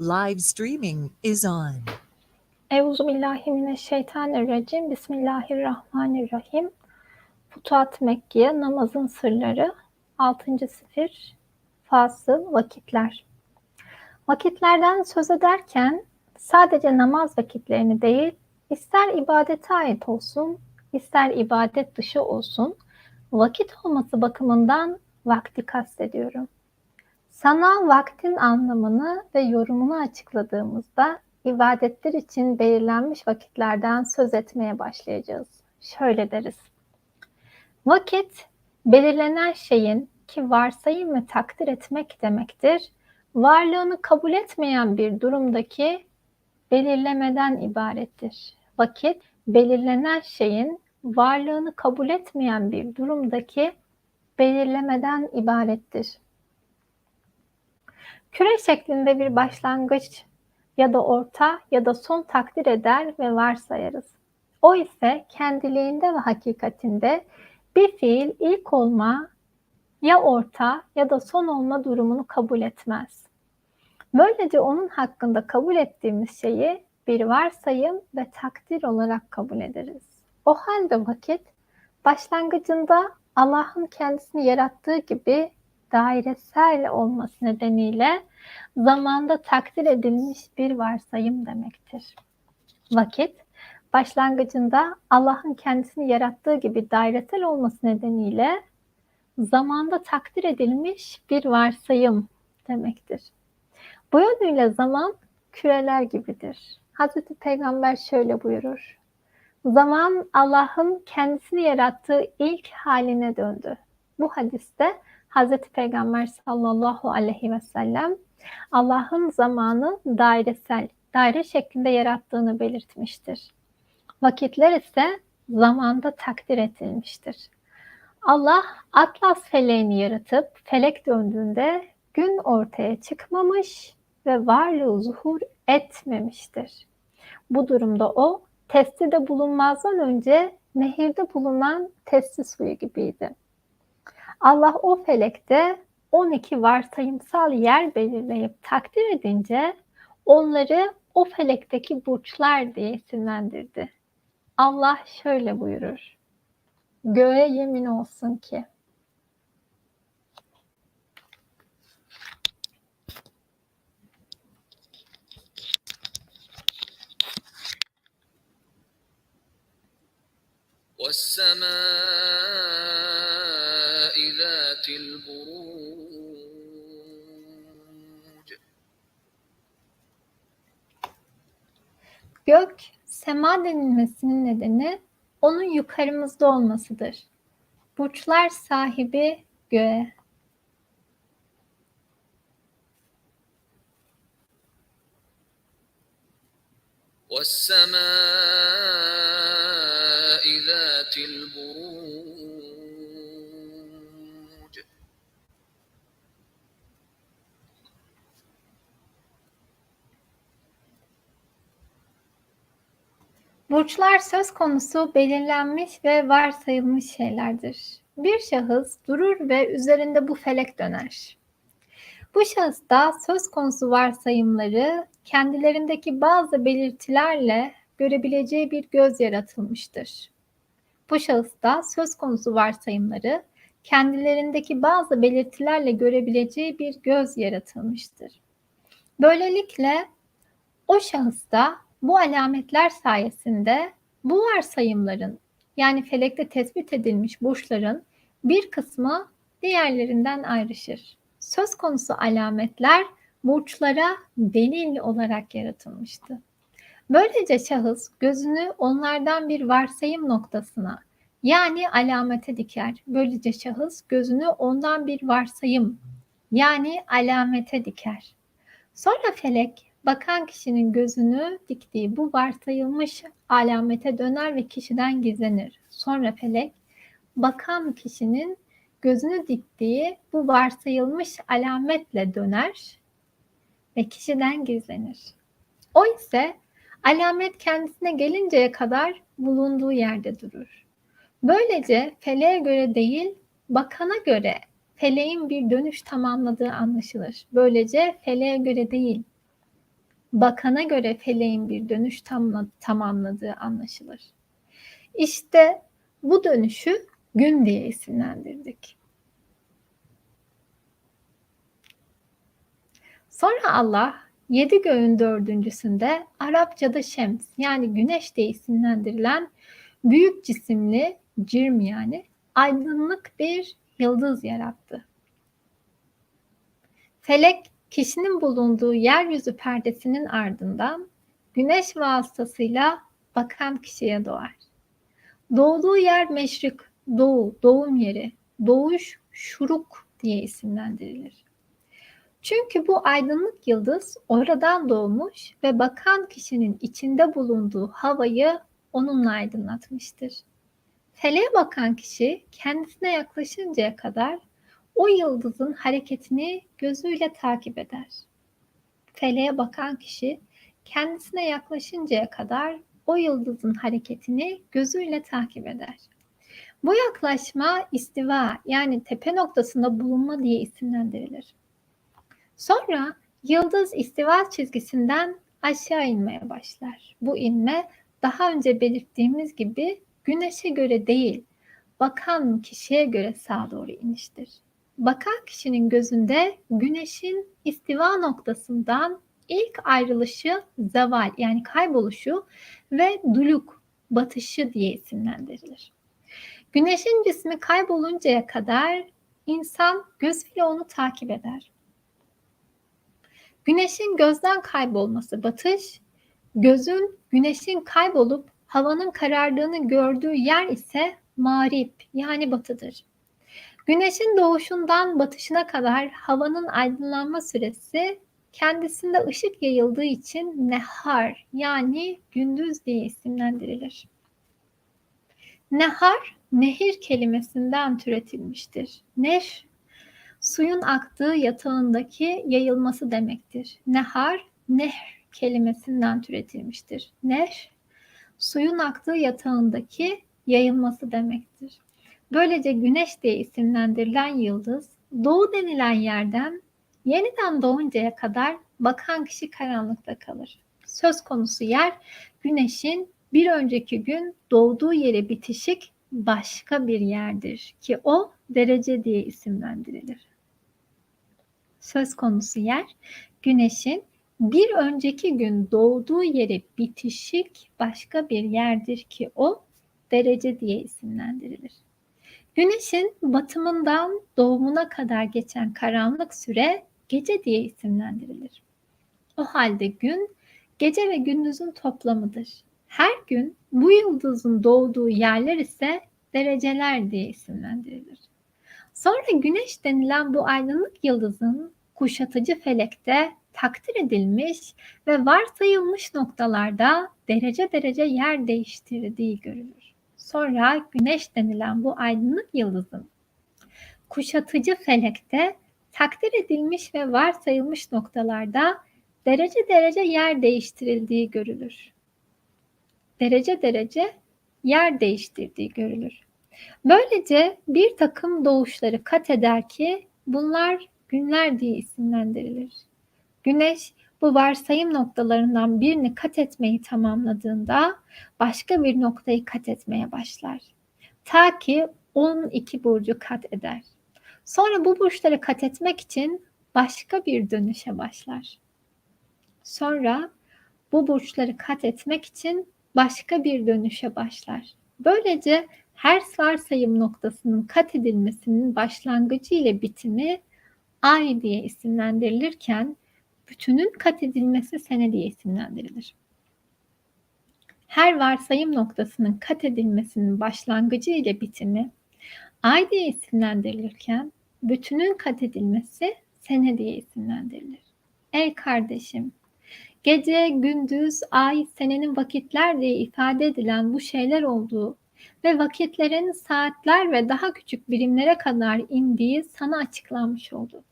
Live streaming is on. Euzubillahimineşşeytanirracim. Bismillahirrahmanirrahim. Futuhat Mekke'ye namazın sırları 6. sifir fasıl vakitler. Vakitlerden söz ederken sadece namaz vakitlerini değil, ister ibadete ait olsun, ister ibadet dışı olsun, vakit olması bakımından vakti kastediyorum. Sana vaktin anlamını ve yorumunu açıkladığımızda ibadetler için belirlenmiş vakitlerden söz etmeye başlayacağız. Şöyle deriz. Vakit belirlenen şeyin ki varsayım ve takdir etmek demektir. Varlığını kabul etmeyen bir durumdaki belirlemeden ibarettir. Vakit belirlenen şeyin varlığını kabul etmeyen bir durumdaki belirlemeden ibarettir. Küre şeklinde bir başlangıç ya da orta ya da son takdir eder ve varsayarız. O ise kendiliğinde ve hakikatinde bir fiil ilk olma ya orta ya da son olma durumunu kabul etmez. Böylece onun hakkında kabul ettiğimiz şeyi bir varsayım ve takdir olarak kabul ederiz. O halde vakit başlangıcında Allah'ın kendisini yarattığı gibi dairesel olması nedeniyle zamanda takdir edilmiş bir varsayım demektir. Vakit başlangıcında Allah'ın kendisini yarattığı gibi dairesel olması nedeniyle zamanda takdir edilmiş bir varsayım demektir. Bu yönüyle zaman küreler gibidir. Hazreti Peygamber şöyle buyurur. Zaman Allah'ın kendisini yarattığı ilk haline döndü. Bu hadiste Hazreti Peygamber sallallahu aleyhi ve sellem Allah'ın zamanı dairesel, daire şeklinde yarattığını belirtmiştir. Vakitler ise zamanda takdir edilmiştir. Allah Atlas feleğini yaratıp felek döndüğünde gün ortaya çıkmamış ve varlığı zuhur etmemiştir. Bu durumda o testide bulunmazdan önce nehirde bulunan testi suyu gibiydi. Allah o felekte 12 varsayımsal yer belirleyip takdir edince onları o felekteki burçlar diye isimlendirdi. Allah şöyle buyurur. Göğe yemin olsun ki والسماء ذات البروج Gök, sema denilmesinin nedeni onun yukarımızda olmasıdır. Burçlar sahibi göğe. والسماء Burçlar söz konusu belirlenmiş ve varsayılmış şeylerdir. Bir şahıs durur ve üzerinde bu felek döner. Bu şahısta söz konusu varsayımları kendilerindeki bazı belirtilerle görebileceği bir göz yaratılmıştır. Bu şahısta söz konusu varsayımları kendilerindeki bazı belirtilerle görebileceği bir göz yaratılmıştır. Böylelikle o şahısta bu alametler sayesinde bu varsayımların yani felekte tespit edilmiş burçların bir kısmı diğerlerinden ayrışır. Söz konusu alametler burçlara delil olarak yaratılmıştı. Böylece şahıs gözünü onlardan bir varsayım noktasına yani alamete diker. Böylece şahıs gözünü ondan bir varsayım yani alamete diker. Sonra felek bakan kişinin gözünü diktiği bu varsayılmış alamete döner ve kişiden gizlenir. Sonra felek bakan kişinin gözünü diktiği bu varsayılmış alametle döner ve kişiden gizlenir. O ise alamet kendisine gelinceye kadar bulunduğu yerde durur. Böylece feleğe göre değil, bakana göre feleğin bir dönüş tamamladığı anlaşılır. Böylece feleğe göre değil, bakana göre feleğin bir dönüş tamla- tamamladığı anlaşılır. İşte bu dönüşü gün diye isimlendirdik. Sonra Allah yedi göğün dördüncüsünde Arapçada şems yani güneş diye isimlendirilen büyük cisimli cirm yani aydınlık bir yıldız yarattı. Felek kişinin bulunduğu yeryüzü perdesinin ardından güneş vasıtasıyla bakan kişiye doğar. Doğduğu yer meşrik, doğu, doğum yeri, doğuş, şuruk diye isimlendirilir. Çünkü bu aydınlık yıldız oradan doğmuş ve bakan kişinin içinde bulunduğu havayı onunla aydınlatmıştır. Feleğe bakan kişi kendisine yaklaşıncaya kadar o yıldızın hareketini gözüyle takip eder. Feleğe bakan kişi kendisine yaklaşıncaya kadar o yıldızın hareketini gözüyle takip eder. Bu yaklaşma istiva yani tepe noktasında bulunma diye isimlendirilir. Sonra yıldız istiva çizgisinden aşağı inmeye başlar. Bu inme daha önce belirttiğimiz gibi güneşe göre değil, bakan kişiye göre sağa doğru iniştir. Bakan kişinin gözünde güneşin istiva noktasından ilk ayrılışı zeval yani kayboluşu ve duluk batışı diye isimlendirilir. Güneşin cismi kayboluncaya kadar insan gözüyle onu takip eder. Güneşin gözden kaybolması batış, gözün güneşin kaybolup havanın karardığını gördüğü yer ise mağrip yani batıdır. Güneşin doğuşundan batışına kadar havanın aydınlanma süresi kendisinde ışık yayıldığı için nehar yani gündüz diye isimlendirilir. Nehar, nehir kelimesinden türetilmiştir. Nehr, suyun aktığı yatağındaki yayılması demektir. Nehar, nehr kelimesinden türetilmiştir. Nehr, suyun aktığı yatağındaki yayılması demektir. Böylece güneş diye isimlendirilen yıldız doğu denilen yerden yeniden doğuncaya kadar bakan kişi karanlıkta kalır. Söz konusu yer güneşin bir önceki gün doğduğu yere bitişik başka bir yerdir ki o derece diye isimlendirilir. Söz konusu yer güneşin bir önceki gün doğduğu yere bitişik başka bir yerdir ki o derece diye isimlendirilir. Güneşin batımından doğumuna kadar geçen karanlık süre gece diye isimlendirilir. O halde gün gece ve gündüzün toplamıdır. Her gün bu yıldızın doğduğu yerler ise dereceler diye isimlendirilir. Sonra güneş denilen bu aydınlık yıldızın kuşatıcı felekte takdir edilmiş ve varsayılmış noktalarda derece derece yer değiştirdiği görülür. Sonra güneş denilen bu aydınlık yıldızın kuşatıcı felekte takdir edilmiş ve varsayılmış noktalarda derece derece yer değiştirildiği görülür. Derece derece yer değiştirdiği görülür. Böylece bir takım doğuşları kat eder ki bunlar günler diye isimlendirilir. Güneş bu varsayım noktalarından birini kat etmeyi tamamladığında başka bir noktayı kat etmeye başlar. Ta ki 12 burcu kat eder. Sonra bu burçları kat etmek için başka bir dönüşe başlar. Sonra bu burçları kat etmek için başka bir dönüşe başlar. Böylece her varsayım noktasının kat edilmesinin başlangıcı ile bitimi ay diye isimlendirilirken bütünün kat edilmesi sene diye isimlendirilir. Her varsayım noktasının kat edilmesinin başlangıcı ile bitimi ay diye isimlendirilirken bütünün kat edilmesi sene diye isimlendirilir. Ey kardeşim, gece, gündüz, ay, senenin vakitler diye ifade edilen bu şeyler olduğu ve vakitlerin saatler ve daha küçük birimlere kadar indiği sana açıklanmış oldu.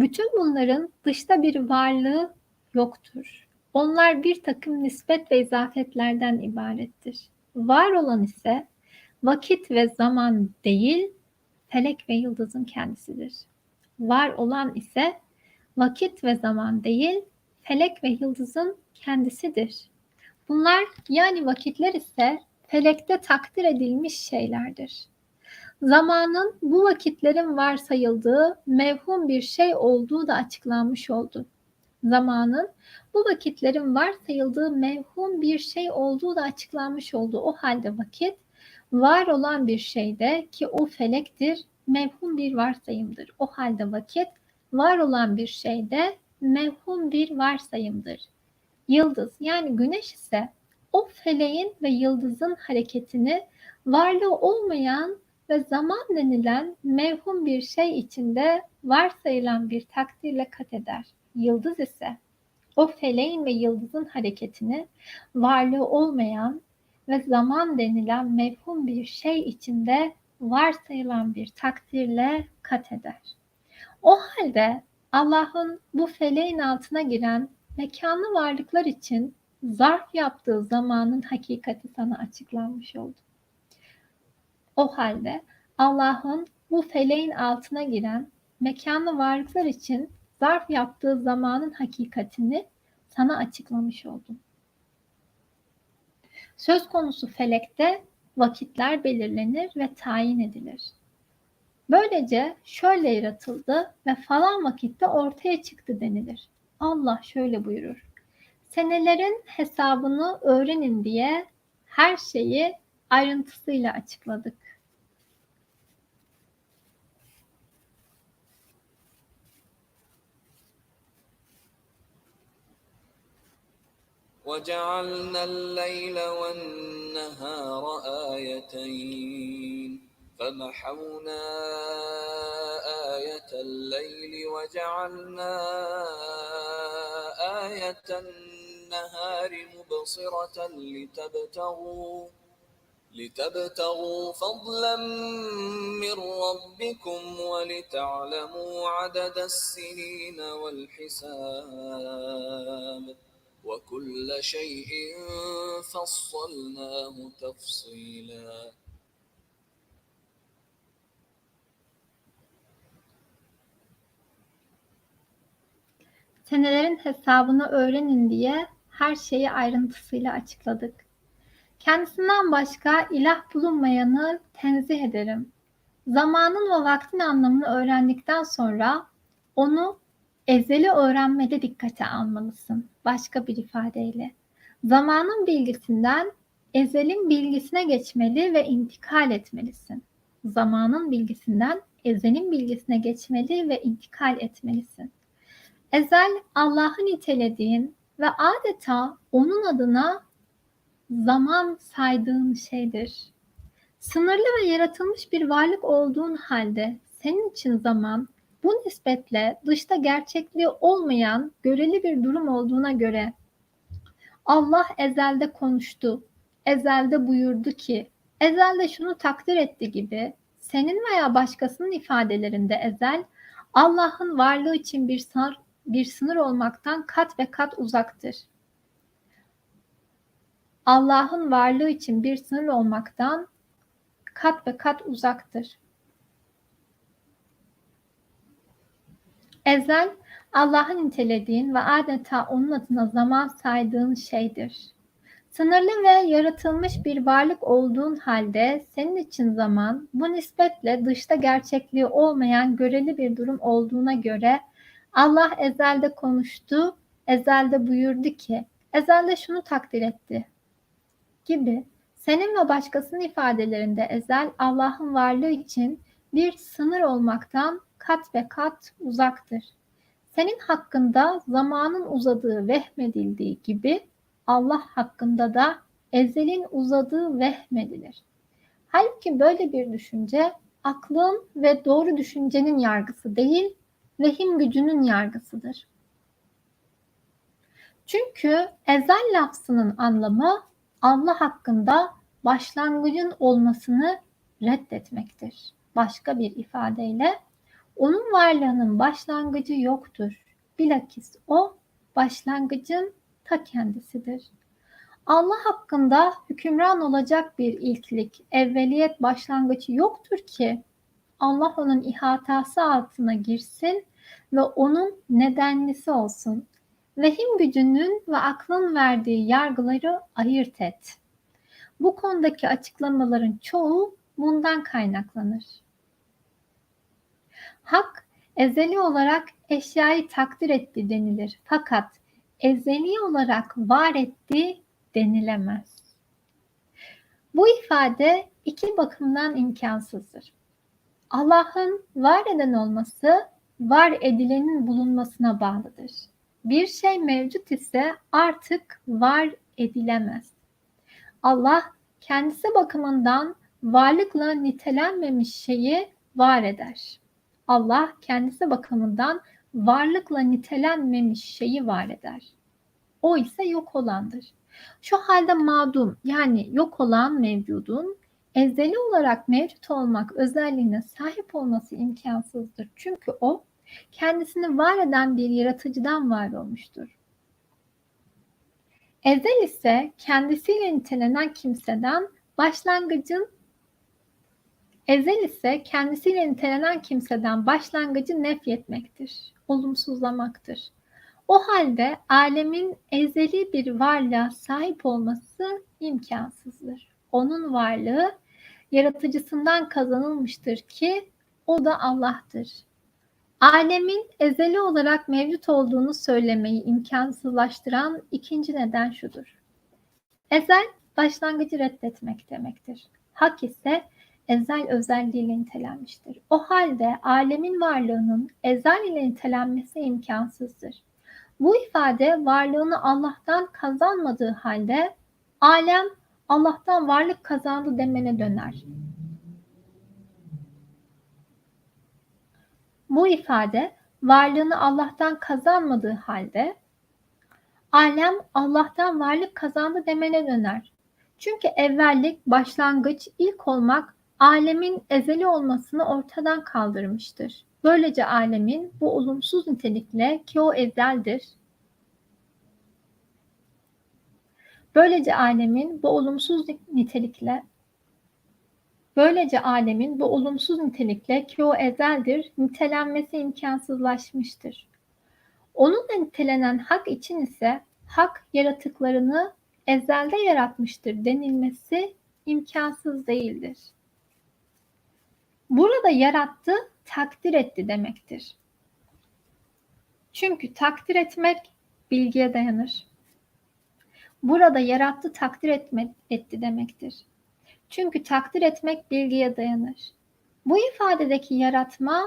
Bütün bunların dışta bir varlığı yoktur. Onlar bir takım nispet ve izafetlerden ibarettir. Var olan ise vakit ve zaman değil, felek ve yıldızın kendisidir. Var olan ise vakit ve zaman değil, felek ve yıldızın kendisidir. Bunlar yani vakitler ise felekte takdir edilmiş şeylerdir. Zamanın bu vakitlerin varsayıldığı mevhum bir şey olduğu da açıklanmış oldu. Zamanın bu vakitlerin varsayıldığı mevhum bir şey olduğu da açıklanmış oldu. O halde vakit var olan bir şeyde ki o felektir, mevhum bir varsayımdır. O halde vakit var olan bir şeyde mevhum bir varsayımdır. Yıldız yani güneş ise o feleğin ve yıldızın hareketini varlığı olmayan ve zaman denilen mevhum bir şey içinde varsayılan bir takdirle kat eder. Yıldız ise o feleğin ve yıldızın hareketini varlığı olmayan ve zaman denilen mevhum bir şey içinde varsayılan bir takdirle kat eder. O halde Allah'ın bu feleğin altına giren mekanlı varlıklar için zarf yaptığı zamanın hakikati sana açıklanmış oldu. O halde Allah'ın bu feleğin altına giren mekanlı varlıklar için zarf yaptığı zamanın hakikatini sana açıklamış oldum. Söz konusu felekte vakitler belirlenir ve tayin edilir. Böylece şöyle yaratıldı ve falan vakitte ortaya çıktı denilir. Allah şöyle buyurur. Senelerin hesabını öğrenin diye her şeyi ayrıntısıyla açıkladık. وجعلنا الليل والنهار آيتين. فمحونا آية الليل وجعلنا آية النهار مبصرة لتبتغوا لتبتغوا فضلا من ربكم ولتعلموا عدد السنين والحساب. وكل شيء فصلناه تفصيلا Senelerin hesabını öğrenin diye her şeyi ayrıntısıyla açıkladık. Kendisinden başka ilah bulunmayanı tenzih ederim. Zamanın ve vaktin anlamını öğrendikten sonra onu ezeli öğrenmede dikkate almalısın. Başka bir ifadeyle. Zamanın bilgisinden ezelin bilgisine geçmeli ve intikal etmelisin. Zamanın bilgisinden ezelin bilgisine geçmeli ve intikal etmelisin. Ezel Allah'ın nitelediğin ve adeta onun adına zaman saydığın şeydir. Sınırlı ve yaratılmış bir varlık olduğun halde senin için zaman bu nispetle dışta gerçekliği olmayan göreli bir durum olduğuna göre Allah ezelde konuştu, ezelde buyurdu ki, ezelde şunu takdir etti gibi senin veya başkasının ifadelerinde ezel Allah'ın varlığı için bir sınır, bir sınır olmaktan kat ve kat uzaktır. Allah'ın varlığı için bir sınır olmaktan kat ve kat uzaktır. Ezel, Allah'ın nitelediğin ve adeta onun adına zaman saydığın şeydir. Sınırlı ve yaratılmış bir varlık olduğun halde senin için zaman bu nispetle dışta gerçekliği olmayan göreli bir durum olduğuna göre Allah ezelde konuştu, ezelde buyurdu ki, ezelde şunu takdir etti gibi senin ve başkasının ifadelerinde ezel Allah'ın varlığı için bir sınır olmaktan kat ve kat uzaktır. Senin hakkında zamanın uzadığı vehmedildiği gibi Allah hakkında da ezelin uzadığı vehmedilir. Halbuki böyle bir düşünce aklın ve doğru düşüncenin yargısı değil, vehim gücünün yargısıdır. Çünkü ezel lafzının anlamı Allah hakkında başlangıcın olmasını reddetmektir. Başka bir ifadeyle onun varlığının başlangıcı yoktur. Bilakis o başlangıcın ta kendisidir. Allah hakkında hükümran olacak bir ilklik, evveliyet başlangıcı yoktur ki Allah onun ihatası altına girsin ve onun nedenlisi olsun. Vehim gücünün ve aklın verdiği yargıları ayırt et. Bu konudaki açıklamaların çoğu bundan kaynaklanır. Hak ezeli olarak eşyayı takdir etti denilir. Fakat ezeli olarak var etti denilemez. Bu ifade iki bakımdan imkansızdır. Allah'ın var eden olması var edilenin bulunmasına bağlıdır. Bir şey mevcut ise artık var edilemez. Allah kendisi bakımından varlıkla nitelenmemiş şeyi var eder. Allah kendisi bakımından varlıkla nitelenmemiş şeyi var eder. O ise yok olandır. Şu halde madum yani yok olan mevcudun ezeli olarak mevcut olmak özelliğine sahip olması imkansızdır. Çünkü o kendisini var eden bir yaratıcıdan var olmuştur. Ezel ise kendisiyle nitelenen kimseden başlangıcın Ezel ise kendisiyle nitelenen kimseden başlangıcı nefyetmektir, olumsuzlamaktır. O halde alemin ezeli bir varlığa sahip olması imkansızdır. Onun varlığı yaratıcısından kazanılmıştır ki o da Allah'tır. Alemin ezeli olarak mevcut olduğunu söylemeyi imkansızlaştıran ikinci neden şudur. Ezel başlangıcı reddetmek demektir. Hak ise ezel özelliğiyle nitelenmiştir. O halde alemin varlığının ezel ile nitelenmesi imkansızdır. Bu ifade varlığını Allah'tan kazanmadığı halde alem Allah'tan varlık kazandı demene döner. Bu ifade varlığını Allah'tan kazanmadığı halde alem Allah'tan varlık kazandı demene döner. Çünkü evvellik, başlangıç, ilk olmak alemin ezeli olmasını ortadan kaldırmıştır. Böylece alemin bu olumsuz nitelikle ki o ezeldir. Böylece alemin bu olumsuz nitelikle Böylece alemin bu olumsuz nitelikle ki o ezeldir, nitelenmesi imkansızlaşmıştır. Onunla nitelenen hak için ise hak yaratıklarını ezelde yaratmıştır denilmesi imkansız değildir. Burada yarattı, takdir etti demektir. Çünkü takdir etmek bilgiye dayanır. Burada yarattı, takdir etme, etti demektir. Çünkü takdir etmek bilgiye dayanır. Bu ifadedeki yaratma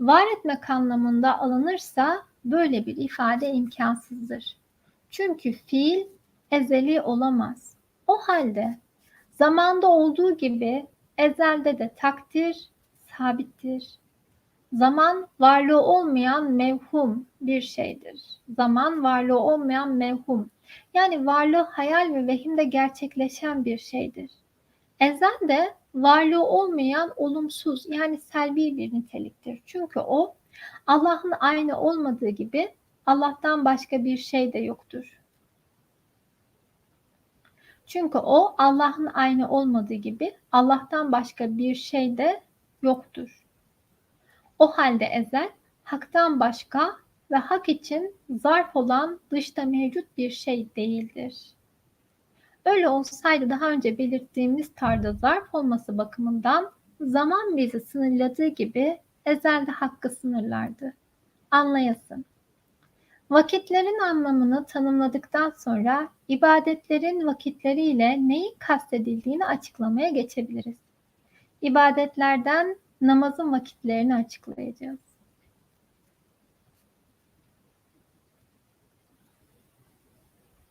var etmek anlamında alınırsa böyle bir ifade imkansızdır. Çünkü fiil ezeli olamaz. O halde zamanda olduğu gibi ezelde de takdir sabittir. Zaman varlığı olmayan mevhum bir şeydir. Zaman varlığı olmayan mevhum. Yani varlığı hayal ve vehimde gerçekleşen bir şeydir. Ezel de varlığı olmayan olumsuz yani selvi bir niteliktir. Çünkü o Allah'ın aynı olmadığı gibi Allah'tan başka bir şey de yoktur. Çünkü o Allah'ın aynı olmadığı gibi Allah'tan başka bir şey de yoktur. O halde ezel haktan başka ve hak için zarf olan dışta mevcut bir şey değildir. Öyle olsaydı daha önce belirttiğimiz tarzda zarf olması bakımından zaman bizi sınırladığı gibi ezelde hakkı sınırlardı. Anlayasın. Vakitlerin anlamını tanımladıktan sonra ibadetlerin vakitleriyle neyi kastedildiğini açıklamaya geçebiliriz. İbadetlerden namazın vakitlerini açıklayacağız.